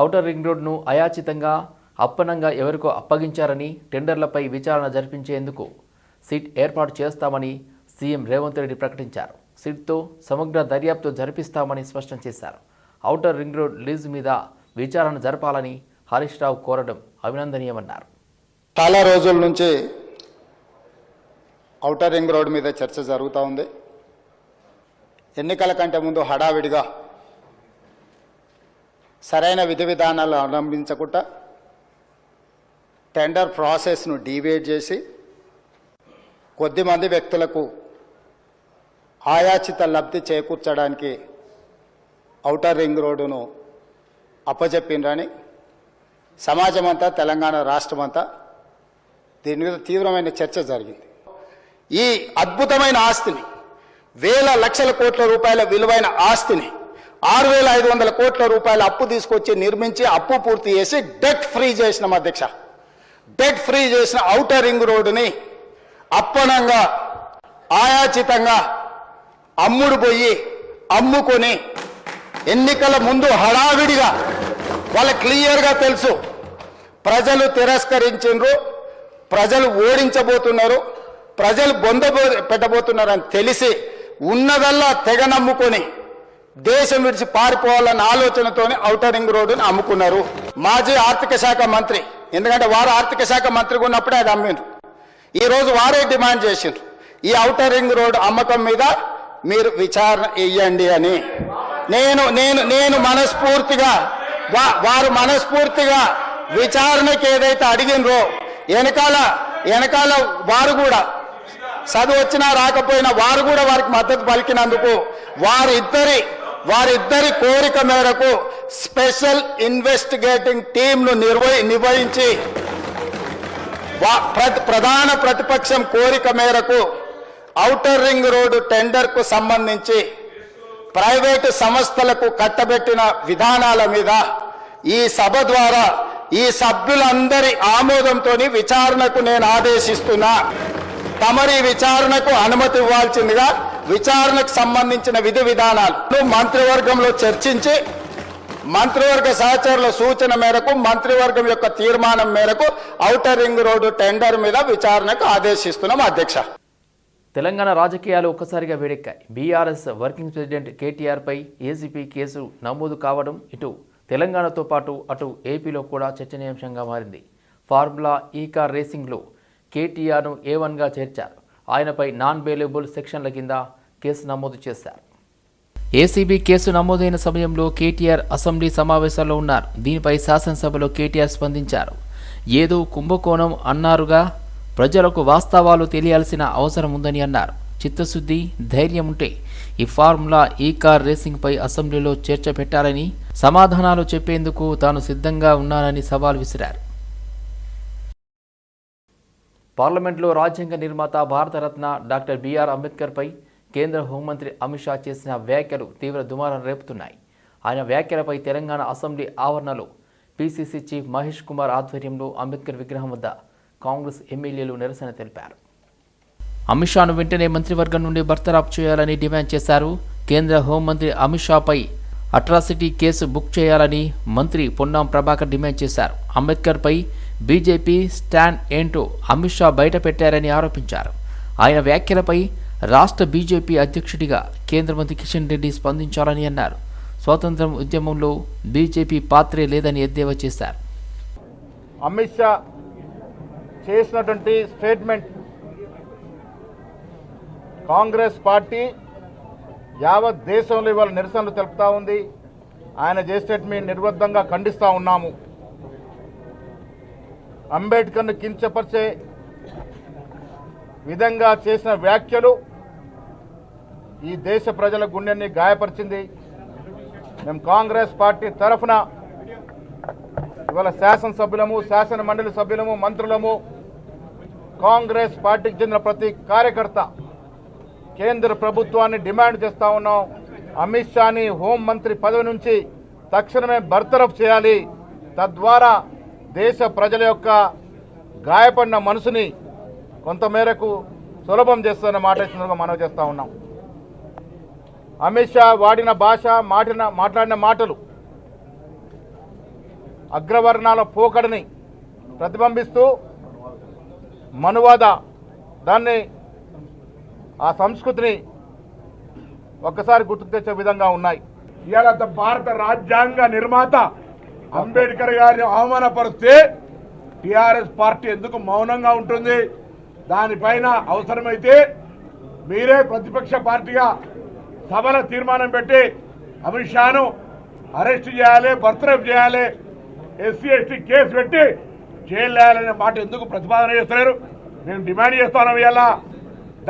Outer ring రోడ్ను అయాచితంగా అప్పనంగా ఎవరికో అప్పగించారని టెండర్లపై విచారణ జరిపించేందుకు సిట్ ఏర్పాటు చేస్తామని సీఎం రేవంత్ రెడ్డి ప్రకటించారు. సిట్తో సమగ్ర దర్యాప్తు జరిపిస్తామని స్పష్టం చేశారు. ఔటర్ రింగ్ రోడ్ లీజు మీద విచారణ జరపాలని హరీష్ రావు కోరడం అభినందనీయమన్నారు. చాలా రోజుల నుంచి ఔటర్ రింగ్ రోడ్ మీద చర్చ జరుగుతూ ఉంది. ఎన్నికల కంటే ముందు హడావిడిగా సరైన విధి విధానాలు అవలంబించకుండా టెండర్ ప్రాసెస్ను డీవియేట్ చేసి కొద్దిమంది వ్యక్తులకు ఆయాచిత లబ్ధి చేకూర్చడానికి ఔటర్ రింగ్ రోడ్డును అప్పజెప్పిండ్రని సమాజమంతా తెలంగాణ రాష్ట్రమంతా దీని మీద తీవ్రమైన చర్చ జరిగింది. ఈ అద్భుతమైన ఆస్తిని వేల లక్షల కోట్ల రూపాయల విలువైన ఆస్తిని ఆరు వేల ఐదు వందల కోట్ల రూపాయల అప్పు తీసుకొచ్చి నిర్మించి అప్పు పూర్తి చేసి డెట్ ఫ్రీ చేసినాం అధ్యక్ష. డెట్ ఫ్రీ చేసిన ఔటర్ రింగ్ రోడ్డుని అప్పనంగా ఆయాచితంగా అమ్ముడు పోయి అమ్ముకొని ఎన్నికల ముందు హడావిడిగా వాళ్ళ క్లియర్గా తెలుసు ప్రజలు తిరస్కరించిండ్రు ప్రజలు ఓడించబోతున్నారు ప్రజలు బొంద పెట్టబోతున్నారని తెలిసి ఉన్నదల్లా తెగ నమ్ముకొని దేశం విడిచి పారిపోవాలన్న ఆలోచనతోనే ఔటర్ రింగ్ రోడ్డును అమ్ముకున్నారు. మాజీ ఆర్థిక శాఖ మంత్రి ఎందుకంటే వారు ఆర్థిక శాఖ మంత్రిగా ఉన్నప్పుడే అది అమ్మిండ్రు. ఈరోజు వారే డిమాండ్ చేసిండ్రు. ఈ ఔటర్ రింగ్ రోడ్ అమ్మకం మీద మీరు విచారణ ఇయ్యండి అని. నేను నేను నేను మనస్ఫూర్తిగా వారు మనస్ఫూర్తిగా విచారణకి ఏదైతే అడిగినరో వెనకాల వెనకాల వారు కూడా చదువు వచ్చినా రాకపోయినా వారు కూడా వారికి మద్దతు పలికినందుకు వారిద్దరి వారిద్దరి కోరిక మేరకు స్పెషల్ ఇన్వెస్టిగేటింగ్ టీంను నిర్వహి నిర్వహించి ప్ర- ప్రధాన ప్రతిపక్షం కోరిక మేరకు ఔటర్ రింగ్ రోడ్డు టెండర్కు సంబంధించి ప్రైవేటు సంస్థలకు కట్టబెట్టిన విధానాల మీద ఈ సభ ద్వారా ఈ సభ్యులందరి ఆమోదంతో విచారణకు నేను ఆదేశిస్తున్నా. తమరి విచారణకు అనుమతి ఇవ్వాల్సిందిగా విచారణకు సంబంధించిన విధి విధానాలు మంత్రివర్గంలో చర్చించి మంత్రివర్గ సహచరుల సూచన మేరకు మంత్రివర్గం యొక్క తీర్మానం మేరకు ఔటర్ రింగ్ రోడ్డు టెండర్ మీద విచారణకు ఆదేశిస్తున్నాం అధ్యక్ష. తెలంగాణ రాజకీయాలు ఒక్కసారిగా వేడెక్కాయి. బీఆర్ఎస్ వర్కింగ్ ప్రెసిడెంట్ కేటీఆర్పై ఏసీపీ కేసు నమోదు కావడం ఇటు తెలంగాణతో పాటు అటు ఏపీలో కూడా చర్చనీయాంశంగా మారింది. ఫార్ములా ఈ కార్ రేసింగ్లో కేటీఆర్ను ఏ వన్గా చేర్చారు. ఆయనపై నాన్ బెయిలబుల్ సెక్షన్ల కింద కేసు నమోదు చేశారు. ఏసీబీ కేసు నమోదైన సమయంలో కేటీఆర్ అసెంబ్లీ సమావేశాల్లో ఉన్నారు. దీనిపై శాసనసభలో కేటీఆర్ స్పందించారు. ఏదో కుంభకోణం అన్నారుగా ప్రజలకు వాస్తవాలు తెలియాల్సిన అవసరం ఉందని అన్నారు. చిత్తశుద్ధి ధైర్యం ఉంటే ఈ ఫార్ములా ఈ కార్ రేసింగ్పై అసెంబ్లీలో చేర్చపెట్టాలని సమాధానాలు చెప్పేందుకు తాను సిద్ధంగా ఉన్నానని సవాల్ విసిరారు. పార్లమెంట్లో రాజ్యాంగ నిర్మాత భారతరత్న డాక్టర్ బిఆర్ అంబేద్కర్పై కేంద్ర హోంమంత్రి అమిత్ షా చేసిన వ్యాఖ్యలు తీవ్ర దుమారం రేపుతున్నాయి. ఆయన వ్యాఖ్యలపై తెలంగాణ అసెంబ్లీ ఆవరణలో పీసీసీ చీఫ్ మహేష్ కుమార్ ఆధ్వర్యంలో అంబేద్కర్ విగ్రహం వద్ద కాంగ్రెస్ ఎమ్మెల్యేలు నిరసన తెలిపారు. అమిత్ షాను వెంటనే మంత్రివర్గం నుండి బర్తరాఫ్ చేయాలని డిమాండ్ చేశారు. కేంద్ర హోంమంత్రి అమిత్ షాపై అట్రాసిటీ కేసు బుక్ చేయాలని మంత్రి పొన్నాం ప్రభాకర్ డిమాండ్ చేశారు. అంబేద్కర్పై బీజేపీ స్టాండ్ ఏంటో అమిత్ షా బయట పెట్టారని ఆరోపించారు. ఆయన వ్యాఖ్యలపై రాష్ట్ర బీజేపీ అధ్యక్షుడిగా కేంద్ర మంత్రి కిషన్ రెడ్డి స్పందించాలని అన్నారు. స్వాతంత్రం ఉద్యమంలో బీజేపీ పాత్రే లేదని ఎద్దేవా చేశారు. అమిత్ షా చేసినటువంటి స్టేట్మెంట్ కాంగ్రెస్ పార్టీ యావత్ దేశంలో ఇవాళ నిరసనలు తెలుపుతా ఉంది. ఆయన చేసేట మేము నిర్బద్ధంగా ఖండిస్తూ ఉన్నాము. అంబేద్కర్ను కించపరిచే విధంగా చేసిన వ్యాఖ్యలు ఈ దేశ ప్రజల గుండెని గాయపరిచింది. మేము కాంగ్రెస్ పార్టీ తరఫున ఇవాళ శాసనసభ్యులము శాసన మండలి సభ్యులము మంత్రులము కాంగ్రెస్ పార్టీకి చెందిన ప్రతి కార్యకర్త కేంద్ర ప్రభుత్వాన్ని డిమాండ్ చేస్తా ఉన్నాం. అమిత్ షాని హోంమంత్రి పదవి నుంచి తక్షణమే బర్తరఫ్ చేయాలి. తద్వారా దేశ ప్రజల యొక్క గాయపడిన మనసుని కొంతమేరకు సులభం చేస్తున్న మాట ఇచ్చినట్టుగా మనం చేస్తూ ఉన్నాం. అమిత్ షా వాడిన భాష మాటిన మాట్లాడిన మాటలు అగ్రవర్ణాల పోకడిని ప్రతిబింబిస్తూ మనువాద దాన్ని ఆ సంస్కృతిని ఒక్కసారి గుర్తుకు తెచ్చే విధంగా ఉన్నాయి. ఇవాళ భారత రాజ్యాంగ నిర్మాత అంబేద్కర్ గారిని అవమానపరిస్తే టిఆర్ఎస్ పార్టీ ఎందుకు మౌనంగా ఉంటుంది? దానిపైన అవసరమైతే మీరే ప్రతిపక్ష పార్టీగా సభల తీర్మానం పెట్టి అమిత్ షాను అరెస్ట్ చేయాలి బర్త్రేప్ చేయాలి ఎస్సీ ఎస్టీ కేసు పెట్టి జైలు మాట ఎందుకు ప్రతిపాదన చేస్తున్నారు మేము డిమాండ్ చేస్తున్నాం ఇలా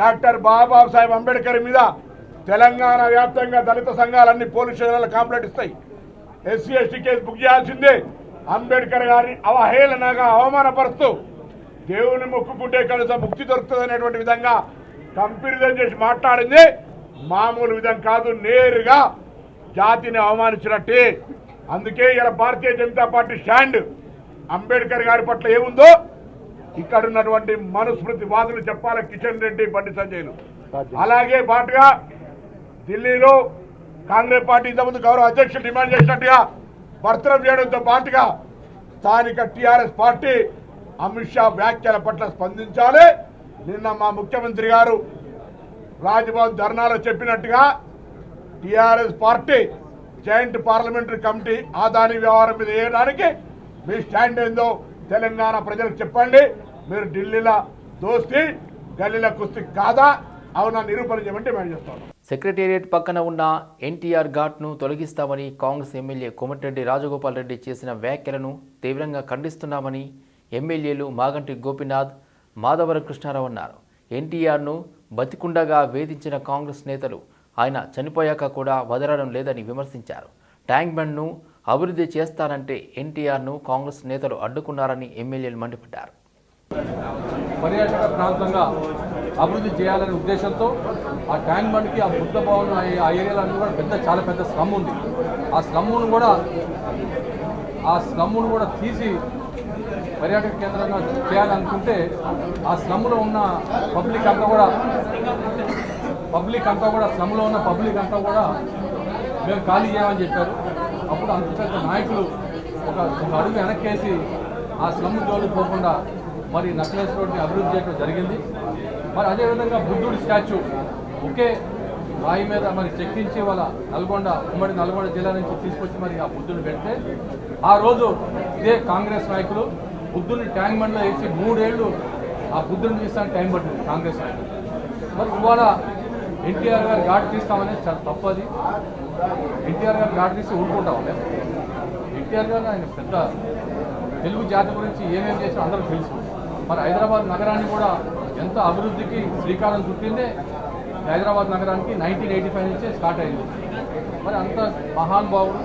డాక్టర్ బాబాసాహెబ్ అంబేద్కర్ మీద తెలంగాణ వ్యాప్తంగా దళిత సంఘాలన్నీ పోలీస్ స్టేషన్ల కాంప్లైంట్ ఇస్తాయి. ఎస్సీ ఎస్టీ కేసు బుక్ చేయాల్సిందే. అంబేద్కర్ గారిని అవహేళనగా అవమానపరుస్తూ దేవుని మొక్కుకుంటే కనీసం ముక్తి దొరుకుతుంది అనేటువంటి విధంగా కంపారిజన్ చేసి మాట్లాడింది. మామూలు విధం కాదు నేరుగా జాతిని అవమానించినట్టే. అందుకే ఇలా భారతీయ జనతా పార్టీ స్టాండ్ అంబేద్కర్ గారి పట్ల ఏముందో ఇక్కడ ఉన్నటువంటి మనుస్మృతి వాదులు చెప్పాలి కిషన్ రెడ్డి బండి సంజయ్లు. అలాగే పాటుగా ఢిల్లీలో కాంగ్రెస్ పార్టీ ఇంతకుముందు గౌరవ అధ్యక్షులు డిమాండ్ చేసినట్టుగా భర్తనం చేయడంతో పాటుగా స్థానిక టీఆర్ఎస్ పార్టీ అమిత్ షా వ్యాఖ్యల పట్ల స్పందించాలి. నిన్న మా ముఖ్యమంత్రి గారు రాజ్భవన్ ధర్నాలో చెప్పినట్టుగా TRS party joint parliamentary committee Adani వ్యవహారం మీద వేయడానికి మీ స్టాండ్ ఏందో తెలంగాణ ప్రజలకు చెప్పండి. మీరు ఢిల్లీలో దోస్తి గల్లీల కుస్తీ కాదా? అవునా నిరూపణ చేయమంటే మేము చేస్తాను సెక్రటేరియట్ పక్కన ఉన్న ఎన్టీఆర్ ఘాట్ను తొలగిస్తామని కాంగ్రెస్ ఎమ్మెల్యే కోమటిరెడ్డి రాజగోపాల్ రెడ్డి చేసిన వ్యాఖ్యలను తీవ్రంగా ఖండిస్తున్నామని ఎమ్మెల్యేలు మాగంటి గోపీనాథ్ మాధవర కృష్ణారావు అన్నారు. ఎన్టీఆర్ను బతికుండగా వేధించిన కాంగ్రెస్ నేతలు ఆయన చనిపోయాక కూడా వదలడం లేదని విమర్శించారు. ట్యాంక్ బండ్ను అభివృద్ధి చేస్తానంటే ఎన్టీఆర్ను కాంగ్రెస్ నేతలు అడ్డుకున్నారని ఎమ్మెల్యేలు మండిపడ్డారు. పర్యాటక ప్రాంతంగా అభివృద్ధి చేయాలనే ఉద్దేశంతో ఆ ట్యాంక్ బండ్కి ఆ బుద్ధ భవన్ ఆ ఏరియాలన్నీ కూడా పెద్ద చాలా పెద్ద స్లమ్ ఉంది. ఆ స్లమ్ను కూడా ఆ స్లమ్ను కూడా తీసి పర్యాటక కేంద్రంగా చేయాలనుకుంటే ఆ స్లమ్లో ఉన్న పబ్లిక్ అంతా కూడా పబ్లిక్ అంతా కూడా స్లమ్లో ఉన్న పబ్లిక్ అంతా కూడా మేము ఖాళీ చేయమని చెప్పారు. అప్పుడు అంత పెద్ద నాయకులు ఒక ఒక అడుగు వెనక్కేసి ఆ స్లమ్ జోలికి పోకుండా మరి నక్లెస్ రోడ్ని అభివృద్ధి చేయడం జరిగింది. మరి అదేవిధంగా బుద్ధుడి స్టాచ్యూ ఒకే రాయి మీద మరి చెక్కించి వాళ్ళ నల్గొండ ఉమ్మడి నల్గొండ జిల్లా నుంచి తీసుకొచ్చి మరి ఆ బుద్ధుని పెడితే ఆ రోజు ఇదే కాంగ్రెస్ నాయకులు బుద్ధుని ట్యాంక్ బండ్లో వేసి మూడేళ్ళు ఆ బుద్ధుని తీస్తానికి టైం పట్టింది కాంగ్రెస్ నాయకులు. మరి ఇవాళ ఎన్టీఆర్ గారు ఘాట్ తీస్తామనేది చాలా తప్పది. ఎన్టీఆర్ గారు ఘాట్ తీసి ఊరుకుంటాం మేము. ఎన్టీఆర్ గారు ఆయన పెద్ద తెలుగు జాతి గురించి ఏమేమి చేసినా అందరూ తెలుసు. మరి హైదరాబాద్ నగరాన్ని కూడా ఎంత అభివృద్ధికి శ్రీకారం చుట్టిందే హైదరాబాద్ నగరానికి నైన్టీన్ ఎయిటీ ఫైవ్ నుంచే స్టార్ట్ అయింది. మరి అంత మహానుభావుడు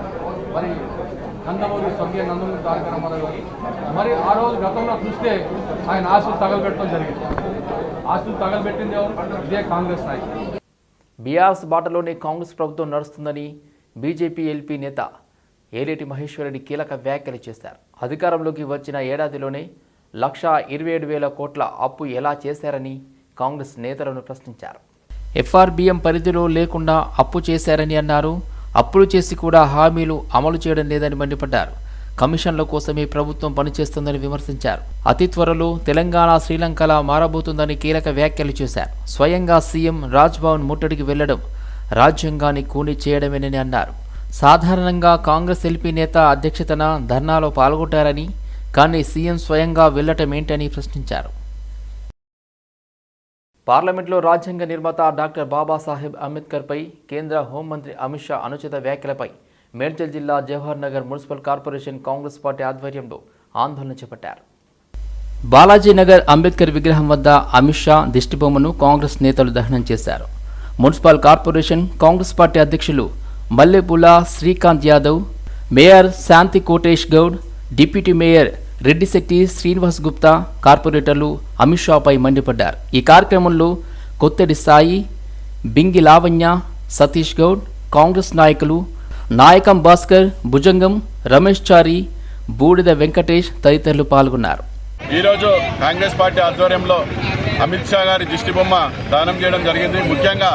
మరి నందమూరి స్వర్గీయ నందమూరి తారక రామారావు గారు. మరి ఆ రోజు గతంలో చూస్తే ఆయన ఆస్తులు తగలబెట్టడం జరిగింది. ఆస్తులు తగలబెట్టింది ఎవరు? ఇదే కాంగ్రెస్ నాయకులు బీఆర్ఎస్ బాటలోనే కాంగ్రెస్ ప్రభుత్వం నడుస్తుందని బీజేపీ ఎల్పీ నేత ఏలేటి మహేశ్వరరెడ్డి కీలక వ్యాఖ్యలు చేశారు. అధికారంలోకి వచ్చిన ఏడాదిలోనే లక్ష ఇరవై ఏడు వేల కోట్ల అప్పు ఎలా చేశారని కాంగ్రెస్ నేతలను ప్రశ్నించారు. ఎఫ్ఆర్బిఎం పరిధిలో లేకుండా అప్పు చేశారని అన్నారు. అప్పులు చేసి కూడా హామీలు అమలు చేయడం లేదని మండిపడ్డారు. కమిషన్ల కోసమే ప్రభుత్వం పనిచేస్తుందని విమర్శించారు. అతి త్వరలో తెలంగాణ శ్రీలంకలా మారబోతుందని కీలక వ్యాఖ్యలు చేశారు. స్వయంగా సీఎం రాజ్భవన్ ముట్టడికి వెళ్ళడం రాజ్యాంగాన్ని కూని చేయడమేనని అన్నారు. సాధారణంగా కాంగ్రెస్ ఎల్పీ నేత అధ్యక్షతన ధర్నాలో పాల్గొంటారని కానీ సీఎం స్వయంగా వెళ్ళటం ఏంటని ప్రశ్నించారు. పార్లమెంట్లో రాజ్యాంగ నిర్మాత డాక్టర్ బాబాసాహెబ్ అంబేద్కర్పై కేంద్ర హోంమంత్రి అమిత్ షా అనుచిత వ్యాఖ్యలపై మేడ్చల్ జిల్లా Jawahar Nagar municipal corporation Congress party ఆధ్వర్యంలో ఆందోళన చేపట్టారు. బాలాజీనగర్ అంబేద్కర్ విగ్రహం వద్ద అమిత్ షా దిష్టిబొమ్మను కాంగ్రెస్ నేతలు దహనం చేశారు. మున్సిపల్ కార్పొరేషన్ కాంగ్రెస్ పార్టీ అధ్యక్షులు Mallepula Srikanth Yadav mayor Shanti Kotesh Goud deputy mayor Reddishetty Srinivas Gupta కార్పొరేటర్లు అమిత్ షాపై మండిపడ్డారు. ఈ కార్యక్రమంలో కొత్తడి సాయి బింగి లావణ్య సతీష్ గౌడ్ కాంగ్రెస్ నాయకులు నాయకం భాస్కర్ భుజంగం రమేష్ చారి బూడిద వెంకటేష్ తదితరులు పాల్గొన్నారు. ఈరోజు కాంగ్రెస్ పార్టీ ఆధ్వర్యంలో అమిత్ షా గారి దిష్టిబొమ్మ దానం చేయడం జరిగింది. ముఖ్యంగా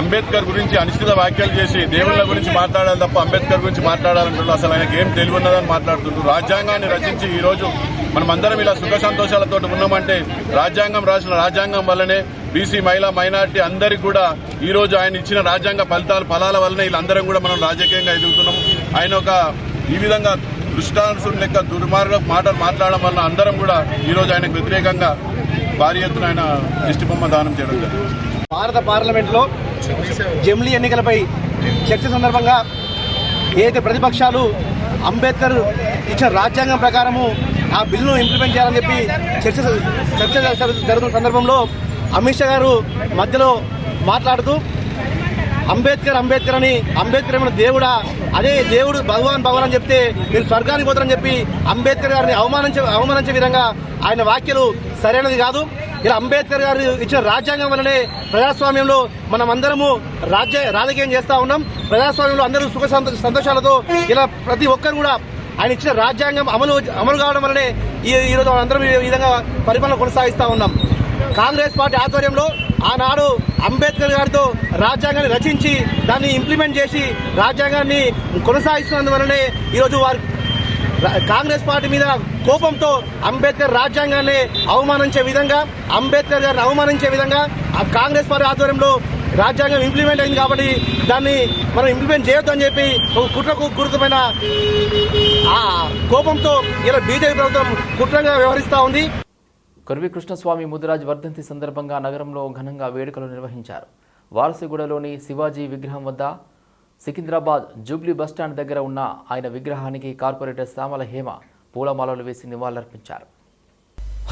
అంబేద్కర్ గురించి అనిశ్చిత వ్యాఖ్యలు చేసి దేవుళ్ళ గురించి మాట్లాడాలి తప్ప అంబేద్కర్ గురించి మాట్లాడాలంటున్నారు. అసలు ఆయనకి ఏం తెలివి ఉన్నదని మాట్లాడుతుండ్రు. రాజ్యాంగాన్ని రచించి ఈ రోజు మనమందరం ఇలా సుఖ సంతోషాలతో ఉన్నామంటే రాజ్యాంగం రాసిన రాజ్యాంగం వల్లనే బీసీ మహిళా మైనార్టీ అందరికి కూడా ఈ రోజు ఆయన ఇచ్చిన రాజ్యాంగ ఫలితాలు ఫలాల వల్లనే వీళ్ళందరం కూడా మనం రాజకీయంగా ఎదుగుతున్నాము. ఆయన ఒక ఈ విధంగా దృష్టాంశం లెక్క దుర్మార్గ మాటలు మాట్లాడడం వల్ల అందరం కూడా ఈరోజు ఆయనకు వ్యతిరేకంగా భారీ ఎత్తున ఆయన దిష్టిబొమ్మ దానం చేయడం జరిగింది. భారత పార్లమెంట్లో జమిలీ ఎన్నికలపై చర్చ సందర్భంగా ఏదైతే ప్రతిపక్షాలు అంబేద్కర్ ఇచ్చిన రాజ్యాంగం ప్రకారము ఆ బిల్లును ఇంప్లిమెంట్ చేయాలని చెప్పి చర్చ చర్చ జరుగుతున్న సందర్భంలో అమిత్ షా గారు మధ్యలో మాట్లాడుతూ అంబేద్కర్ అంబేద్కర్ అని అంబేద్కర్ ఏమైనా దేవుడా? అదే దేవుడు భగవాన్ భగవాన్ అని చెప్తే మీరు స్వర్గానికి పోతారని చెప్పి అంబేద్కర్ గారిని అవమానించే అవమానించే విధంగా ఆయన వ్యాఖ్యలు సరైనది కాదు. ఇలా అంబేద్కర్ గారు ఇచ్చిన రాజ్యాంగం వల్లనే ప్రజాస్వామ్యంలో మనం అందరము రాజ్య రాజకీయం చేస్తూ ఉన్నాం. ప్రజాస్వామ్యంలో అందరూ సుఖ సంతోషాలతో ఇలా ప్రతి ఒక్కరు కూడా ఆయన ఇచ్చిన రాజ్యాంగం అమలు అమలు కావడం వల్లనే ఈ ఈరోజు అందరం ఈ విధంగా పరిపాలన కొనసాగిస్తూ ఉన్నాం. కాంగ్రెస్ పార్టీ ఆధ్వర్యంలో ఆనాడు అంబేద్కర్ గారితో రాజ్యాంగాన్ని రచించి దాన్ని ఇంప్లిమెంట్ చేసి రాజ్యాంగాన్ని కొనసాగిస్తున్నందువలనే ఈరోజు వారు కాంగ్రెస్ పార్టీ మీద కోపంతో అంబేద్కర్ రాజ్యాంగాన్ని అవమానించే విధంగా అంబేద్కర్ గారిని అవమానించే విధంగా ఆ కాంగ్రెస్ పార్టీ ఆధ్వర్యంలో రాజ్యాంగం ఇంప్లిమెంట్ అయింది కాబట్టి దాన్ని మనం ఇంప్లిమెంట్ చేయొద్దు అని చెప్పి ఒక కుట్రకు కురుతమైన ఆ కోపంతో ఇలా బీజేపీ ప్రభుత్వం కుట్రంగా వ్యవహరిస్తూ ఉంది. కొరవి కృష్ణస్వామి ముదిరాజ్ వర్ధంతి సందర్భంగా నగరంలో ఘనంగా వేడుకలు నిర్వహించారు. వారసిగూడలోని శివాజీ విగ్రహం వద్ద సికింద్రాబాద్ జూబ్లీ బస్టాండ్ దగ్గర ఉన్న ఆయన విగ్రహానికి కార్పొరేటర్ శ్యామల హేమ పూలమాలలు వేసి నివాళులర్పించారు.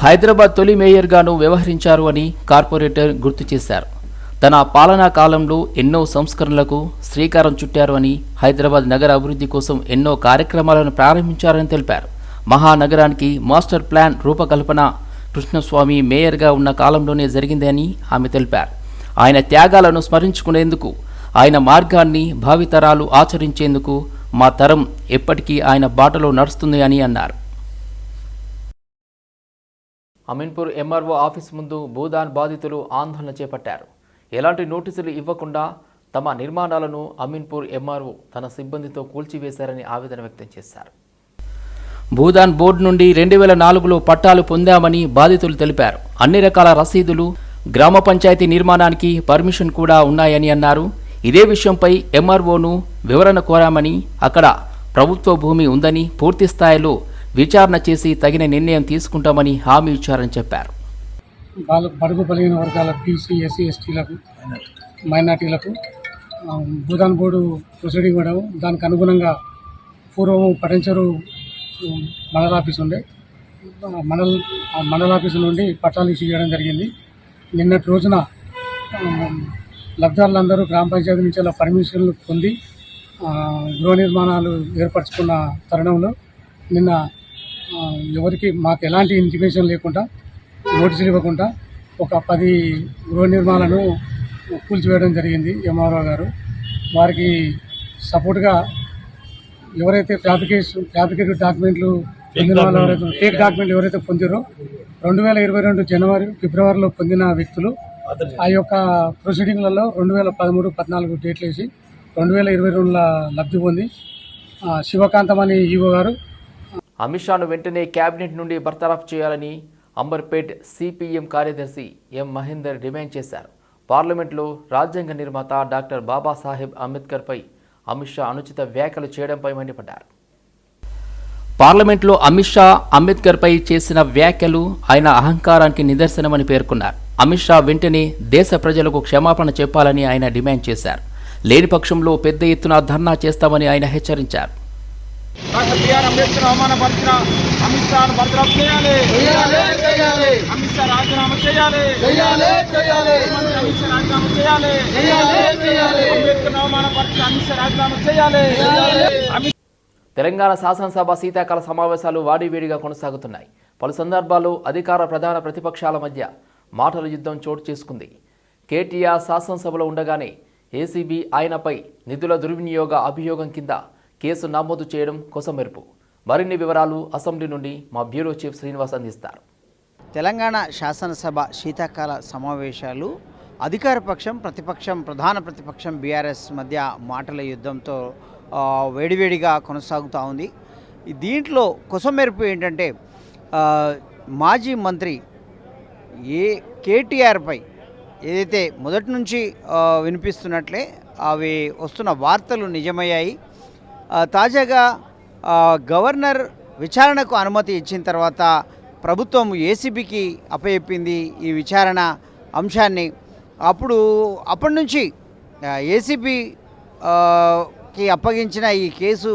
హైదరాబాద్ తొలి మేయర్గాను వ్యవహరించారు అని కార్పొరేటర్ గుర్తు చేశారు. తన పాలనా కాలంలో ఎన్నో సంస్కరణలకు శ్రీకారం చుట్టారు అని హైదరాబాద్ నగర అభివృద్ధి కోసం ఎన్నో కార్యక్రమాలను ప్రారంభించారని తెలిపారు. మహానగరానికి మాస్టర్ ప్లాన్ రూపకల్పన కృష్ణస్వామి మేయర్గా ఉన్న కాలంలోనే జరిగిందని ఆమె తెలిపారు. ఆయన త్యాగాలను స్మరించుకునేందుకు ఆయన మార్గాన్ని భావితరాలు ఆచరించేందుకు మా తరం ఎప్పటికీ ఆయన బాటలో నడుస్తుంది అని అన్నారు. అమీన్పూర్ ఎంఆర్ఓ ఆఫీస్ ముందు భూదాన్ బాధితులు ఆందోళన చేపట్టారు. ఎలాంటి నోటీసులు ఇవ్వకుండా తమ నిర్మాణాలను అమీన్పూర్ ఎంఆర్ఓ తన సిబ్బందితో కూల్చివేశారని ఆవేదన వ్యక్తం చేశారు. భూదాన్ బోర్డు నుండి రెండు వేల నాలుగులో పట్టాలు పొందామని బాధితులు తెలిపారు. అన్ని రకాల రసీదులు గ్రామ పంచాయతీ నిర్మాణానికి పర్మిషన్ కూడా ఉన్నాయని అన్నారు. ఇదే విషయంపై ఎంఆర్ఓను వివరణ కోరామని అక్కడ ప్రభుత్వ భూమి ఉందని పూర్తి స్థాయిలో విచారణ చేసి తగిన నిర్ణయం తీసుకుంటామని హామీ ఇచ్చారని చెప్పారు. బడుగు బలిగిన వర్గాల పీసీ ఎస్సీ ఎస్టీలకు మైనార్టీలకు భూదాన్ బోర్డు ప్రొసీడింగ్ ఇవ్వడం దానికి అనుగుణంగా పూర్వం పటంచెరు మండల ఆఫీస్ ఉండే. ఆ, మండల మండల ఆఫీసు నుండి పట్టాలు ఇష్యూ చేయడం జరిగింది. నిన్నటి రోజున లబ్ధారులందరూ గ్రామ పంచాయతీ నుంచి అలా పర్మిషన్లు పొంది గృహ నిర్మాణాలు ఏర్పరచుకున్న తరుణంలో నిన్న ఎవరికి మాకు ఎలాంటి ఇంటిమేషన్ లేకుండా నోటీసులు ఇవ్వకుండా ఒక పది గృహ నిర్మాణాలను కూల్చివేయడం జరిగింది ఎంఆర్ఓ గారు. వారికి సపోర్ట్గా ఎవరైతే ఫ్యాబ్రికేషన్ ఫ్యాబ్రికేటెడ్ డాక్యుమెంట్లు పొందిన వాళ్ళు ఎవరైతే ఫేక్ డాక్యుమెంట్లు ఎవరైతే పొందిరో రెండు వేల ఇరవై రెండు జనవరి ఫిబ్రవరిలో పొందిన వ్యక్తులు ఆ యొక్క ప్రొసీడింగ్లలో రెండు వేల పదమూడు పద్నాలుగు డేట్లు వేసి రెండు వేల ఇరవై రెండుల లబ్ధి పొంది ఆ, శివకాంతం అని ఈవో గారు అమిత్ షాను వెంటనే కేబినెట్ నుండి బర్తరఫ్ చేయాలని అంబర్పేట్ సిపిఎం కార్యదర్శి ఎం మహేందర్ డిమాండ్ చేశారు. పార్లమెంట్లో రాజ్యాంగ నిర్మాత డాక్టర్ బాబాసాహెబ్ అంబేద్కర్పై అమిత్ షా అనుచిత వ్యాఖ్యలు చేయడంపై మండిపడ్డారు. పార్లమెంట్లో అమిత్ షా అంబేద్కర్పై చేసిన వ్యాఖ్యలు ఆయన అహంకారానికి నిదర్శనమని పేర్కొన్నారు. అమిత్ షా వెంటనే దేశ ప్రజలకు క్షమాపణ చెప్పాలని ఆయన డిమాండ్ చేశారు. లేని పక్షంలో పెద్ద ఎత్తున ధర్నా చేస్తామని ఆయన హెచ్చరించారు. డాక్టర్ బిఆర్ అంబేద్కర్ అవమానపరిచిన అమిత్ షాను బర్తరఫ్ చేయాలి. అమిత్ షా రాజీనామా చేయాలి. మంత్రి అమిత్ షా రాజీనామా చేయాలి. అంబేద్కర్ అవమానపరిచిన అమిత్ షా రాజీనామా చేయాలి. అమిత్ తెలంగాణ శాసనసభ శీతాకాల సమావేశాలు వాడివేడిగా కొనసాగుతున్నాయి. పలు సందర్భాల్లో అధికార ప్రధాన ప్రతిపక్షాల మధ్య మాటల యుద్ధం చోటు చేసుకుంది. కేటీఆర్ శాసనసభలో ఉండగానే ఏసీబీ ఆయనపై నిధుల దుర్వినియోగ అభియోగం కింద కేసు నమోదు చేయడం కొసమెరుపు. మరిన్ని వివరాలు అసెంబ్లీ నుండి మా బ్యూరో చీఫ్ శ్రీనివాస్ అందిస్తారు. తెలంగాణ శాసనసభ శీతాకాల సమావేశాలు అధికార పక్షం ప్రతిపక్షం ప్రధాన ప్రతిపక్షం బీఆర్ఎస్ మధ్య మాటల యుద్ధంతో వేడివేడిగా కొనసాగుతూ ఉంది. దీంట్లో కొసమెరుపు ఏంటంటే మాజీ మంత్రి ఏ కేటీఆర్పై ఏదైతే మొదటి నుంచి వినిపిస్తున్నట్లే అవి వస్తున్న వార్తలు నిజమయ్యాయి. తాజాగా గవర్నర్ విచారణకు అనుమతి ఇచ్చిన తర్వాత ప్రభుత్వం ఏసీబీకి అప్పచెప్పింది ఈ విచారణ అంశాన్ని. అప్పుడు అప్పటి నుంచి ఏసీబీకి అప్పగించిన ఈ కేసు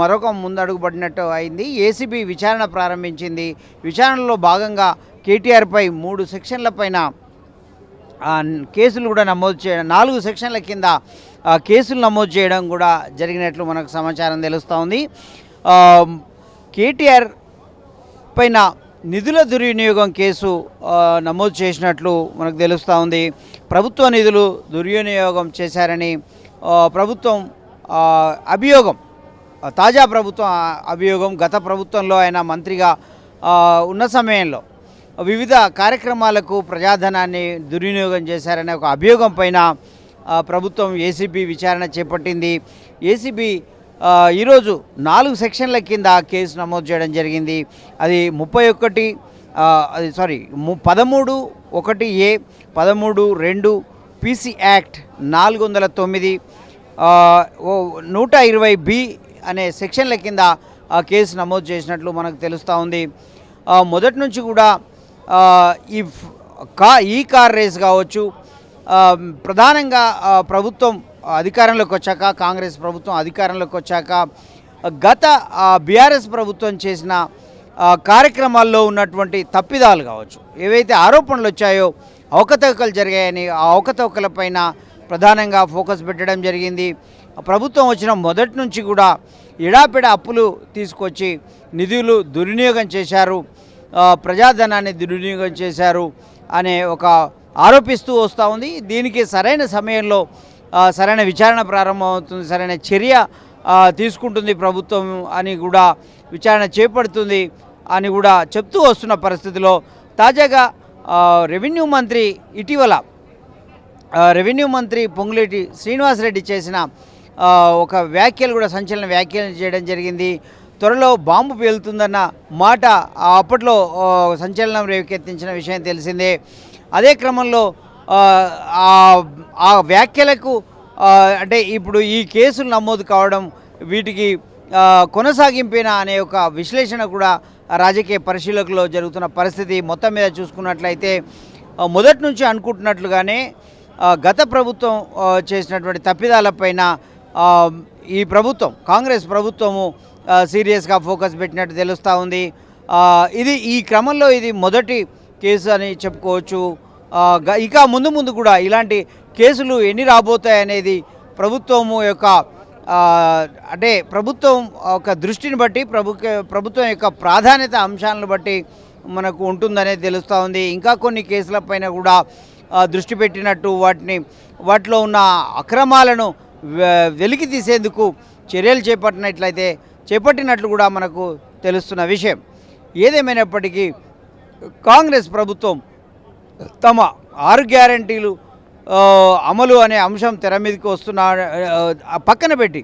మరొక ముందడుగు పడినట్టు అయింది. ఏసీబీ విచారణ ప్రారంభించింది. విచారణలో భాగంగా కేటీఆర్పై మూడు సెక్షన్ల పైన కేసులు కూడా నమోదు చేయడం నాలుగు సెక్షన్ల కింద కేసులు నమోదు చేయడం కూడా జరిగినట్లు మనకు సమాచారం తెలుస్తూ ఉంది కేటీఆర్ పైన నిధుల దుర్వినియోగం కేసు నమోదు చేసినట్లు మనకు తెలుస్తూ ఉంది ప్రభుత్వ నిధులు దుర్వినియోగం చేశారని ప్రభుత్వం అభియోగం తాజా ప్రభుత్వం అభియోగం గత ప్రభుత్వంలో ఆయన మంత్రిగా ఉన్న సమయంలో వివిధ కార్యక్రమాలకు ప్రజాధనాన్ని దుర్వినియోగం చేశారనే ఒక అభియోగం పైన ప్రభుత్వం ఏసీబీ విచారణ చేపట్టింది. ఏసీబీ ఈరోజు నాలుగు సెక్షన్ల కింద కేసు నమోదు చేయడం జరిగింది. అది ముప్పై ఒకటి అది సారీ ము- పదమూడు ఒకటి ఏ పదమూడు రెండు పీసీ యాక్ట్ నాలుగు వందల తొమ్మిది ఓ నూట ఇరవై బి అనే సెక్షన్ల కింద కేసు నమోదు చేసినట్లు మనకు తెలుస్తూ ఉంది. మొదటి నుంచి కూడా ఈ కా ఈ కార్ రేస్ కావచ్చు ప్రధానంగా ప్రభుత్వం అధికారంలోకి వచ్చాక కాంగ్రెస్ ప్రభుత్వం అధికారంలోకి వచ్చాక గత బీఆర్ఎస్ ప్రభుత్వం చేసిన కార్యక్రమాల్లో ఉన్నటువంటి తప్పిదాలు కావచ్చు ఏవైతే ఆరోపణలు వచ్చాయో అవకతవకలు జరిగాయని ఆ అవకతవకలపైన ప్రధానంగా ఫోకస్ పెట్టడం జరిగింది. ప్రభుత్వం వచ్చిన మొదటి నుంచి కూడా ఎడాపెడ అప్పులు తీసుకొచ్చి నిధులు దుర్వినియోగం చేశారు. ప్రజాధనాన్ని దుర్వినియోగం చేశారు అనే ఒక ఆరోపిస్తూ వస్తూ ఉంది. దీనికి సరైన సమయంలో సరైన విచారణ ప్రారంభమవుతుంది సరైన చర్య తీసుకుంటుంది ప్రభుత్వం అని కూడా విచారణ చేపడుతుంది అని కూడా చెప్తూ వస్తున్న పరిస్థితిలో తాజాగా రెవెన్యూ మంత్రి ఇటీవల రెవెన్యూ మంత్రి పొంగులేటి శ్రీనివాసరెడ్డి చేసిన ఒక వ్యాఖ్యలు కూడా సంచలన వ్యాఖ్యలు చేయడం జరిగింది. త్వరలో బాంబు పేలుతుందన్న మాట అప్పట్లో సంచలనం రేకెత్తించిన విషయం తెలిసిందే. అదే క్రమంలో ఆ, వ్యాఖ్యలకు అంటే ఇప్పుడు ఈ కేసులు నమోదు కావడం వీటికి కొనసాగింపేనా అనే ఒక విశ్లేషణ కూడా రాజకీయ పరిశీలకులో జరుగుతున్న పరిస్థితి మొత్తం మీద చూసుకున్నట్లయితే మొదటి నుంచి అనుకుంటున్నట్లుగానే గత ప్రభుత్వం చేసినటువంటి తప్పిదాలపైన ఈ ప్రభుత్వం కాంగ్రెస్ ప్రభుత్వము సీరియస్గా ఫోకస్ పెట్టినట్టు తెలుస్తూ ఉంది. ఇది ఈ క్రమంలో ఇది మొదటి కేసు అని చెప్పుకోవచ్చు. ఇక ముందు ముందు కూడా ఇలాంటి కేసులు ఎన్ని రాబోతాయి అనేది ప్రభుత్వము యొక్క అంటే ప్రభుత్వం ఒక దృష్టిని బట్టి ప్రభు ప్రభుత్వం యొక్క ప్రాధాన్యత అంశాలను బట్టి మనకు ఉంటుందనేది తెలుస్తూ ఉంది. ఇంకా కొన్ని కేసులపైన కూడా దృష్టి పెట్టినట్టు వాటిని వాటిలో ఉన్న అక్రమాలను వెలికి తీసేందుకు చర్యలు చేపట్టినట్లయితే చేపట్టినట్లు కూడా మనకు తెలుస్తున్న విషయం. ఏదేమైనప్పటికీ కాంగ్రెస్ ప్రభుత్వం తమ ఆరు గ్యారంటీలు అమలు అనే అంశం తెర మీదకి వస్తున్న పక్కన పెట్టి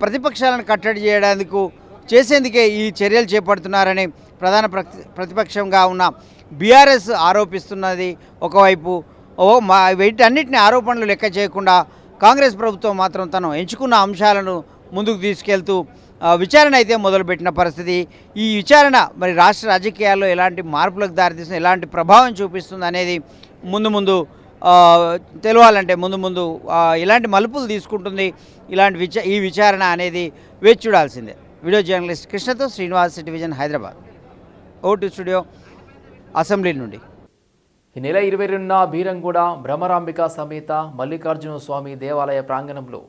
ప్రతిపక్షాలను కట్టడి చేయడానికి చేసేందుకే ఈ చర్యలు చేపడుతున్నారని ప్రధాన ప్రతి- ప్రతిపక్షంగా ఉన్న బీఆర్ఎస్ ఆరోపిస్తున్నది. ఒకవైపు ఓ మా వీటన్నిటిని ఆరోపణలు లెక్క చేయకుండా కాంగ్రెస్ ప్రభుత్వం మాత్రం తను ఎంచుకున్న అంశాలను ముందుకు తీసుకెళ్తూ విచారణ అయితే మొదలుపెట్టిన పరిస్థితి. ఈ విచారణ మరి రాష్ట్ర రాజకీయాల్లో ఎలాంటి మార్పులకు దారితీస్తుంది ఎలాంటి ప్రభావం చూపిస్తుంది అనేది ముందు ముందు తెలవాలంటే ముందు ముందు ఇలాంటి ఎలాంటి మలుపులు తీసుకుంటుంది ఇలాంటి విచ ఈ విచారణ అనేది వేచి చూడాల్సిందే. వీడియో జర్నలిస్ట్ కృష్ణతో Srinivas television Hyderabad. Vote studio assembly నుండి. ఈ నెల ఇరవై రెండున బీరంగూడ భ్రమరాంబిక సమేత మల్లికార్జున స్వామి దేవాలయ ప్రాంగణంలో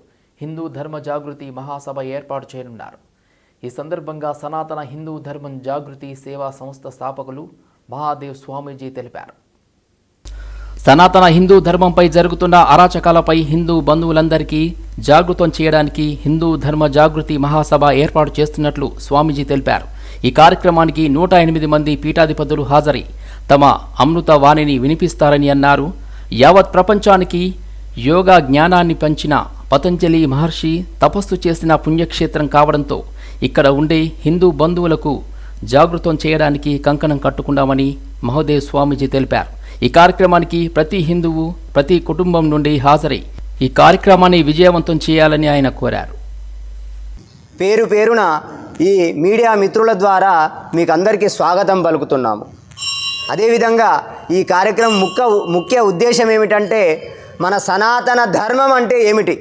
హిందూ ధర్మ జాగృతి మహాసభ ఏర్పాటు చేయనున్నారు. ఈ సందర్భంగా సనాతన హిందూ ధర్మం జాగృతి సేవా సంస్థ స్థాపకులు మహాదేవ్ స్వామీజీ తెలిపారు. సనాతన హిందూ ధర్మంపై జరుగుతున్న అరాచకాలపై హిందూ బంధువులందరికీ జాగృతం చేయడానికి హిందూ ధర్మ జాగృతి మహాసభ ఏర్పాటు చేస్తున్నట్లు స్వామీజీ తెలిపారు. ఈ కార్యక్రమానికి నూట ఎనిమిది మంది పీఠాధిపతులు హాజరై తమ అమృత వాణిని వినిపిస్తారని అన్నారు. యావత్ ప్రపంచానికి యోగా జ్ఞానాన్ని పంచిన పతంజలి మహర్షి తపస్సు చేసిన పుణ్యక్షేత్రం కావడంతో ఇక్కడ ఉండే హిందూ బంధువులకు జాగృతం చేయడానికి కంకణం కట్టుకున్నామని మహోదయ్ స్వామీజీ తెలిపారు. ఈ కార్యక్రమానికి ప్రతి హిందువు ప్రతి కుటుంబం నుండి హాజరై ఈ కార్యక్రమాన్ని విజయవంతం చేయాలని ఆయన కోరారు. పేరు పేరున ఈ మీడియా మిత్రుల ద్వారా మీకు అందరికీ స్వాగతం పలుకుతున్నాము. అదేవిధంగా ఈ కార్యక్రమం ముఖ్య ముఖ్య ఉద్దేశం ఏమిటంటే మన సనాతన ధర్మం అంటే ఏమిటి?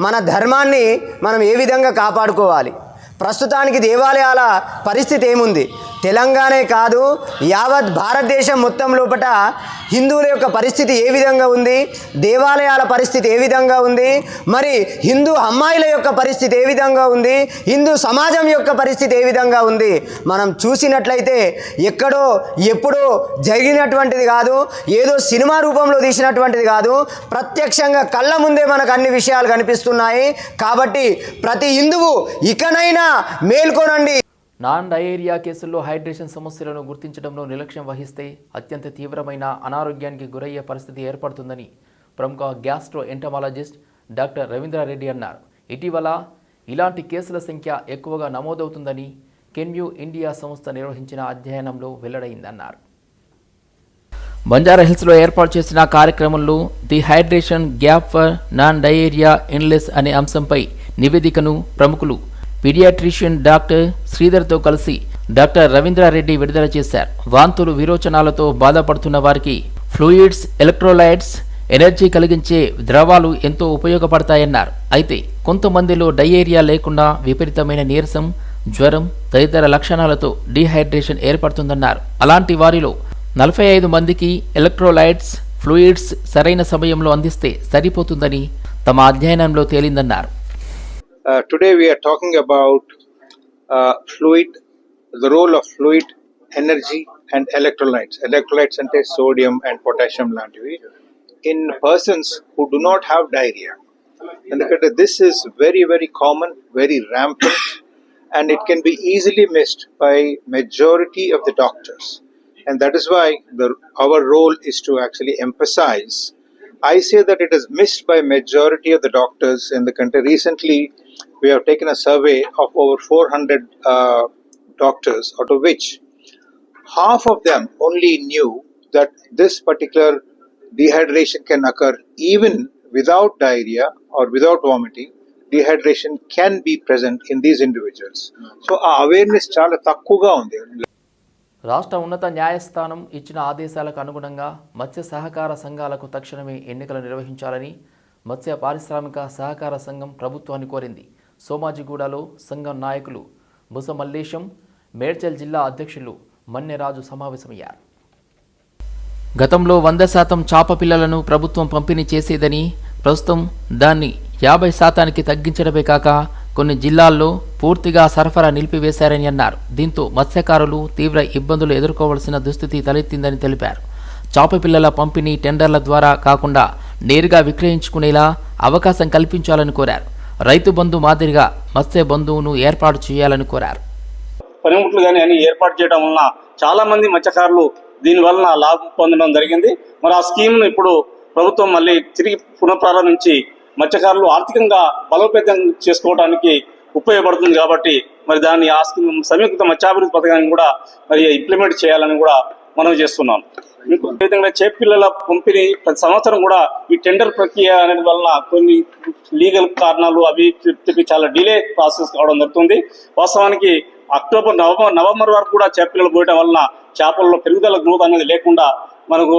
మన ధర్మాన్ని మనం ఏ విధంగా కాపాడుకోవాలి? ప్రస్తుతానికి దేవాలయాల పరిస్థితి ఏముంది? తెలంగాణే కాదు యావత్ భారతదేశం మొత్తం లోపల హిందువుల యొక్క పరిస్థితి ఏ విధంగా ఉంది దేవాలయాల పరిస్థితి ఏ విధంగా ఉంది మరి హిందూ అమ్మాయిల యొక్క పరిస్థితి ఏ విధంగా ఉంది హిందూ సమాజం యొక్క పరిస్థితి ఏ విధంగా ఉంది మనం చూసినట్లయితే ఎక్కడో ఎప్పుడో జరిగినటువంటిది కాదు ఏదో సినిమా రూపంలో తీసినటువంటిది కాదు ప్రత్యక్షంగా కళ్ళ ముందే మనకు అన్ని విషయాలు కనిపిస్తున్నాయి. కాబట్టి ప్రతి హిందువు ఇకనైనా మేల్కొనండి. నాన్ డయేరియా కేసుల్లో హైడ్రేషన్ సమస్యలను గుర్తించడంలో నిర్లక్ష్యం వహిస్తే అత్యంత తీవ్రమైన అనారోగ్యానికి గురయ్యే పరిస్థితి ఏర్పడుతుందని ప్రముఖ గ్యాస్ట్రో ఎంటమాలజిస్ట్ డాక్టర్ రవీంద్రారెడ్డి అన్నారు. ఇటీవల ఇలాంటి కేసుల సంఖ్య ఎక్కువగా నమోదవుతుందని కెన్యూ ఇండియా సంస్థ నిర్వహించిన అధ్యయనంలో వెల్లడైందన్నారు. బంజారాహిల్స్లో ఏర్పాటు చేసిన కార్యక్రమంలో the hydration gap for non diarrhoea ఇన్లెస్ అనే అంశంపై నివేదికను ప్రముఖులు పీడియాట్రిషియన్ డాక్టర్ శ్రీధర్తో కలిసి డాక్టర్ రవీంద్రారెడ్డి విడుదల చేశారు. వాంతులు విరోచనాలతో బాధపడుతున్న వారికి ఫ్లూయిడ్స్ ఎలక్ట్రోలైట్స్ ఎనర్జీ కలిగించే ద్రవాలు ఎంతో ఉపయోగపడతాయన్నారు. అయితే కొంతమందిలో డయేరియా లేకుండా విపరీతమైన నీరసం జ్వరం తదితర లక్షణాలతో డీహైడ్రేషన్ ఏర్పడుతుందన్నారు. అలాంటి వారిలో నలభై ఐదు మందికి ఎలక్ట్రోలైట్స్ ఫ్లూయిడ్స్ సరైన సమయంలో అందిస్తే సరిపోతుందని తమ అధ్యయనంలో తేలిందన్నారు. Uh, today we are talking about uh, fluid, the role of fluid, energy, and electrolytes. Electrolytes and sodium and potassium in persons who do not have diarrhea. And look at this is very very common, very rampant, and it can be easily missed by majority of the doctors. And that is why the, our role is to actually emphasize. I say that it is missed by majority of the doctors in the country. Recently, we have taken a survey of over 400 uh, doctors, out of which half of them only knew that this particular dehydration can occur even without diarrhea or without vomiting. Dehydration can be present in these individuals. So, our awareness చాలా తక్కువగా ఉంది రాష్ట్ర ఉన్నత న్యాయస్థానం ఇచ్చిన ఆదేశాలకు అనుగుణంగా మత్స్య సహకార సంఘాలకు తక్షణమే ఎన్నికలు నిర్వహించాలని మత్స్య పారిశ్రామిక సహకార సంఘం ప్రభుత్వాన్ని కోరింది సోమాజిగూడలో సంఘం నాయకులు బుస మల్లేశం మేడ్చల్ జిల్లా అధ్యక్షులు మన్నెరాజు సమావేశమయ్యారు. గతంలో వంద శాతం చాప పిల్లలను ప్రభుత్వం పంపిణీ చేసేదని ప్రస్తుతం దాన్ని యాభై శాతానికి తగ్గించడమే కాక కొన్ని జిల్లాల్లో పూర్తిగా సరఫరా నిలిపివేశారని అన్నారు. దీంతో మత్స్యకారులు తీవ్ర ఇబ్బందులు ఎదుర్కోవాల్సిన దుస్థితి తలెత్తిందని తెలిపారు. చాప పిల్లల పంపిణీ టెండర్ల ద్వారా కాకుండా నేరుగా విక్రయించుకునేలా అవకాశం కల్పించాలని కోరారు. రైతు బంధు మాదిరిగా మత్స్య బంధువును ఏర్పాటు చేయాలని కోరారు. పనిముట్లు కానీ అన్ని ఏర్పాటు చేయడం వలన చాలా మంది మత్స్యకారులు దీని వలన లాభం పొందడం జరిగింది. మరి ఆ స్కీమ్ను ఇప్పుడు ప్రభుత్వం మళ్ళీ తిరిగి పునఃప్రారంభించి మత్స్యకారులు ఆర్థికంగా బలోపేతం చేసుకోవడానికి ఉపయోగపడుతుంది కాబట్టి మరి దాన్ని ఆ స్కీమ్ సంయుక్త మత్స్యాభివృద్ధి పథకాన్ని కూడా మరి ఇంప్లిమెంట్ చేయాలని కూడా మనం చేస్తున్నాం ఇంకో విధంగా చేపిల్లల పంపిణీ ప్రతి సంవత్సరం కూడా ఈ టెండర్ ప్రక్రియ అనేది వలన కొన్ని లీగల్ కారణాలు అవి చాలా డిలే ప్రాసెస్ కావడం జరుగుతుంది. వాస్తవానికి అక్టోబర్ నవంబర్ నవంబర్ వరకు కూడా చేపలు పోయడం వలన చేపల్లో పెరుగుదల గ్రోత్ అనేది లేకుండా మనకు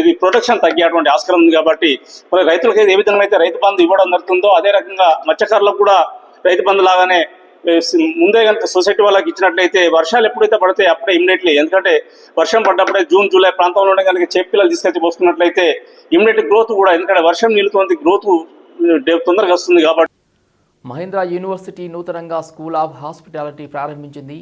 ఇది ప్రొటెక్షన్ తగ్గేటువంటి ఆస్కారం ఉంది కాబట్టి మరి రైతులకు ఏ విధంగా అయితే రైతు బంధు ఇవ్వడం జరుగుతుందో అదే రకంగా మత్స్యకారులకు కూడా రైతు బంధు లాగానే ముందే కనుక సొసైటీ వాళ్ళకి ఇచ్చినట్లయితే వర్షాలు ఎప్పుడైతే పడితే అప్పుడే ఇమ్మీడియట్లీ. ఎందుకంటే వర్షం పడ్డప్పుడే జూన్ జూలై ప్రాంతంలోనే కనుక చేపిల్లలు తీసుకొచ్చి పోసుకున్నట్లయితే ఇమ్మీడియట్ గ్రోత్ కూడా ఎందుకంటే వర్షం నీళ్ళతోంది గ్రోత్ తొందరగా వస్తుంది కాబట్టి. మహేంద్ర యూనివర్సిటీ నూతనంగా స్కూల్ ఆఫ్ హాస్పిటాలిటీ ప్రారంభించింది.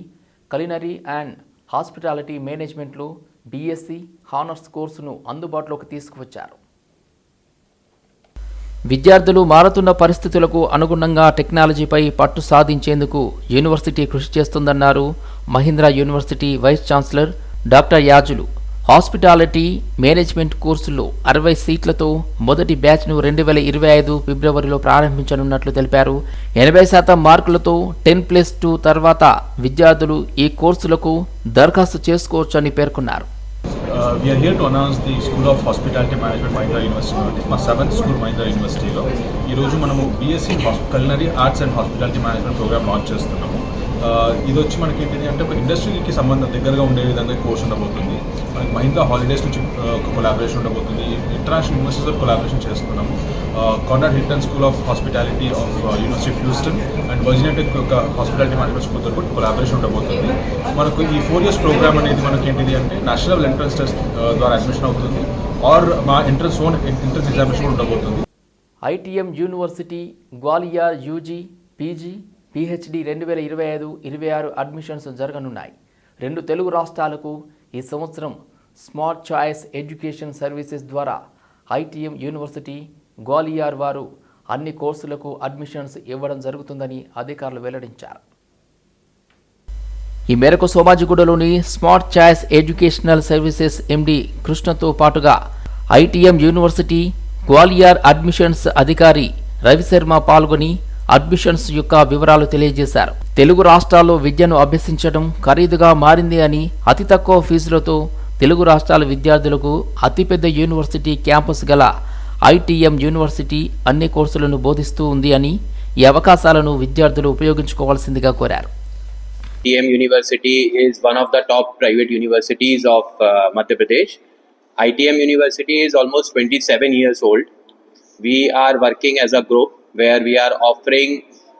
కలినరీ అండ్ హాస్పిటాలిటీ మేనేజ్మెంట్లో బీఎస్సీ హానర్స్ కోర్సును అందుబాటులోకి తీసుకువచ్చారు. విద్యార్థులు మారుతున్న పరిస్థితులకు అనుగుణంగా టెక్నాలజీపై పట్టు సాధించేందుకు యూనివర్సిటీ కృషి చేస్తుందన్నారు Mahindra university vice chancellor doctor Yajulu. Hospitality management కోర్సుల్లో అరవై సీట్లతో మొదటి బ్యాచ్ను రెండు వేల ఇరవై ఐదు ఫిబ్రవరిలో ప్రారంభించనున్నట్లు తెలిపారు. ఎనభై శాతం మార్కులతో టెన్ ప్లస్ టూ తర్వాత విద్యార్థులు ఈ కోర్సులకు దరఖాస్తు చేసుకోవచ్చని పేర్కొన్నారు. We are here to announce the school of hospitality management Mahindra university మా సెవెంత్ స్కూల్ మహీంద్రా యూనివర్సిటీలో ఈరోజు మనము BSc culinary arts and hospitality management programme launch చేస్తున్నాము. Uh, ఇది వచ్చి మనకి ఏంటిది అంటే ఒక ఇండస్ట్రీకి సంబంధం దగ్గరగా ఉండే విధంగా కోర్స్ ఉండబోతుంది. మనకి మహీంద్రా హాలిడేస్ నుంచి ఒక కొలాబరేషన్ ఉండబోతుంది. ఇంటర్నేషనల్ యూనివర్సిటీతో కొలాబరేషన్ చేస్తున్నాము. Conrad Hilton school of hospitality of university of Houston and Virginia యొక్క హాస్పిటాలిటీ మేనేజ్మెంట్ స్కూల్ కూడా కొలాబరేషన్ ఉండబోతుంది. మనకు ఈ ఫోర్ ఇయర్స్ ప్రోగ్రామ్ అనేది మనకి ఏంటిది అంటే నేషనల్ ఎంట్రన్స్ టెస్ట్ ద్వారా అడ్మిషన్ అవుతుంది. ఆర్ మా ఎంట్రన్స్ ఓన్ ఎంట్రన్స్ ఎగ్జామినేషన్ కూడా ఉండబోతుంది. ITM university Gwalior UG PG PhD రెండు వేల ఇరవై ఐదు ఇరవై ఆరు అడ్మిషన్స్ జరగనున్నాయి. రెండు తెలుగు రాష్ట్రాలకు ఈ సంవత్సరం స్మార్ట్ చాయిస్ ఎడ్యుకేషన్ సర్వీసెస్ ద్వారా ఐటీఎం యూనివర్సిటీ గ్వాలియర్ వారు అన్ని కోర్సులకు అడ్మిషన్స్ ఇవ్వడం జరుగుతుందని అధికారులు వెల్లడించారు. ఈ మేరకు సోమాజిగూడలోని smart choice educational services MD కృష్ణతో పాటుగా ఐటీఎం యూనివర్సిటీ గ్వాలియర్ అడ్మిషన్స్ అధికారి రవిశర్మ పాల్గొని అడ్మిషన్స్ యొక్క వివరాలు తెలియజేశారు. తెలుగు రాష్ట్రాల్లో విద్యను అభ్యసించడం ఖరీదుగా మారింది అని అతి తక్కువ ఫీజులతో తెలుగు రాష్ట్రాల విద్యార్థులకు అతిపెద్ద యూనివర్సిటీ క్యాంపస్ గల ఐటీఎం యూనివర్సిటీ అన్ని కోర్సులను బోధిస్తూ ఉంది అని ఈ అవకాశాలను విద్యార్థులు ఉపయోగించుకోవాల్సిందిగా కోరారు ITM University is one of the top private universities of uh, Madhya Pradesh. ITM University is almost 27 years old. We are working as a group where we are offering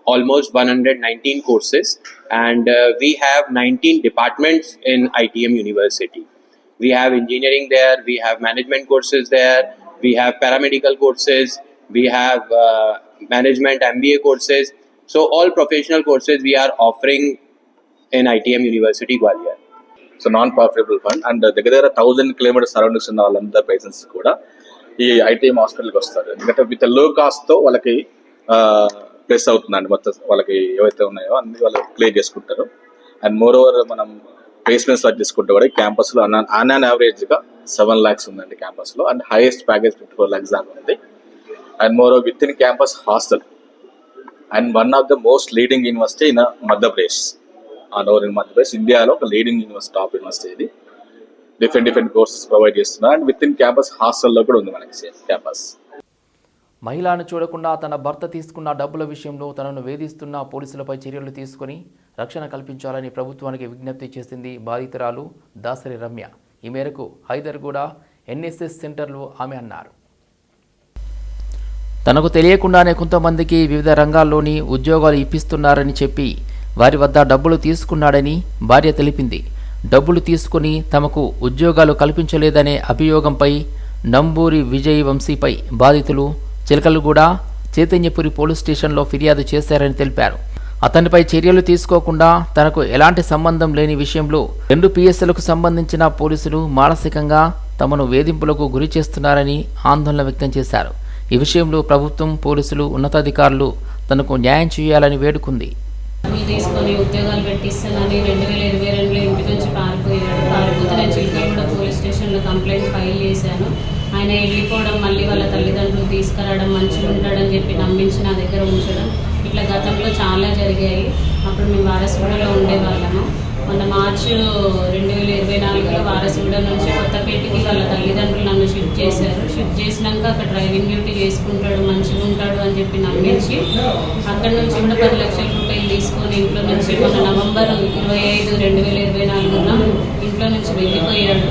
almost 119 courses and uh, we have 19 departments in ITM University. We have engineering there, we have management courses there, we have paramedical courses, we have uh, management MBA courses. So, all professional courses we are offering in ITM University Gwalior. So non profitable fund and దగ్గర దగ్గర thousand kilometres surroundings ఉన్న వాళ్ళందరూ patients కూడా ఈ ITM హాస్పిటల్కి వస్తారు ఎందుకంటే విత్లో కాస్ట్తో వాళ్ళకి ప్లస్ అవుతుందండి మొత్తం వాళ్ళకి ఏవైతే ఉన్నాయో అన్ని వాళ్ళు క్లియర్ చేసుకుంటారు అండ్ మోర్ ఓవర్ మనం ప్లేస్మెంట్స్ వర్క్ తీసుకుంటే కూడా క్యాంపస్లో అన్ అన్ అన్ యావరేజ్గా సెవెన్ ల్యాక్స్ ఉందండి క్యాంపస్లో and highest package fifty four lakhs దాకా ఉంది. And more within campus hostel and one of the most leading university in Madhya Pradesh all over in Madhya Pradesh ఇండియాలో ఒక లీడింగ్ యూనివర్సిటీ టాప్ యూనివర్సిటీ ఇది. Different different courses provide చేస్తున్నారు. And with in campus హాస్టల్లో కూడా ఉంది మనకి same campus మహిళను చూడకుండా తన భర్త తీసుకున్న డబ్బుల విషయంలో తనను వేధిస్తున్న పోలీసులపై చర్యలు తీసుకుని రక్షణ కల్పించాలని ప్రభుత్వానికి విజ్ఞప్తి చేసింది బాధితురాలు దాసరి రమ్య. ఈ మేరకు హైదర్గూడ ఎన్ఎస్ఎస్ సెంటర్లో ఆమె అన్నారు. తనకు తెలియకుండానే కొంతమందికి వివిధ రంగాల్లోని ఉద్యోగాలు ఇప్పిస్తున్నారని చెప్పి వారి వద్ద డబ్బులు తీసుకున్నాడని భార్య తెలిపింది. డబ్బులు తీసుకుని తమకు ఉద్యోగాలు కల్పించలేదనే అభియోగంపై నంబూరి విజయ్ వంశీపై బాధితులు చిలకలగూడ చైతన్యపురి పోలీస్ స్టేషన్లో ఫిర్యాదు చేశారని తెలిపారు. అతనిపై చర్యలు తీసుకోకుండా తనకు ఎలాంటి సంబంధం లేని విషయంలో రెండు పిఎస్ఎలకు సంబంధించిన పోలీసులు మానసికంగా తమను వేధింపులకు గురి చేస్తున్నారని ఆందోళన వ్యక్తం చేశారు. ఈ విషయంలో ప్రభుత్వం పోలీసులు ఉన్నతాధికారులు తనకు న్యాయం చేయాలని వేడుకుంది. తీసుకొని ఉద్యోగాలు పెట్టిస్తానని రెండు వేల ఇరవై రెండులో ఇంటి నుంచి పారిపోయాడు పారిపోతే నేను చిలకలగూడ పోలీస్ స్టేషన్లో కంప్లైంట్ ఫైల్ చేశాను. ఆయన వెళ్ళిపోవడం మళ్ళీ వాళ్ళ తల్లిదండ్రులు తీసుకురావడం మంచిగా ఉంటాడని చెప్పి నమ్మించి నా దగ్గర ఉంచడం ఇట్లా గతంలో చాలా జరిగాయి. అప్పుడు మేము వారసుగూడలో ఉండేవాళ్ళము. మొన్న మార్చి రెండు వేల ఇరవై నాలుగులో వారసుగూడ నుంచి కొత్తపేటకి వాళ్ళ తల్లిదండ్రులు నన్ను షిఫ్ట్ చేశారు. షిఫ్ట్ చేసినాక అక్కడ డ్రైవింగ్ డ్యూటీ చేసుకుంటాడు మంచిగా ఉంటాడు అని చెప్పి నమ్మించి అక్కడ నుంచి కూడా పది లక్షల రూపాయలు తీసుకొని ఇంట్లో నుంచి మొన్న నవంబర్ ఇరవై ఐదు రెండు వేల ఇరవై నాలుగున ఇంట్లో నుంచి వెళ్ళిపోయాడు.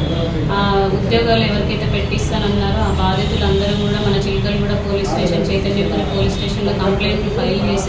ఆ ఉద్యోగాలు ఎవరికైతే పెట్టిస్తానన్నారో ఆ బాధితులందరూ కూడా మన చిలకలు కూడా పోలీస్ స్టేషన్ చైతన్యపురం పోలీస్ స్టేషన్లో కంప్లైంట్లు ఫైల్ చేశారు.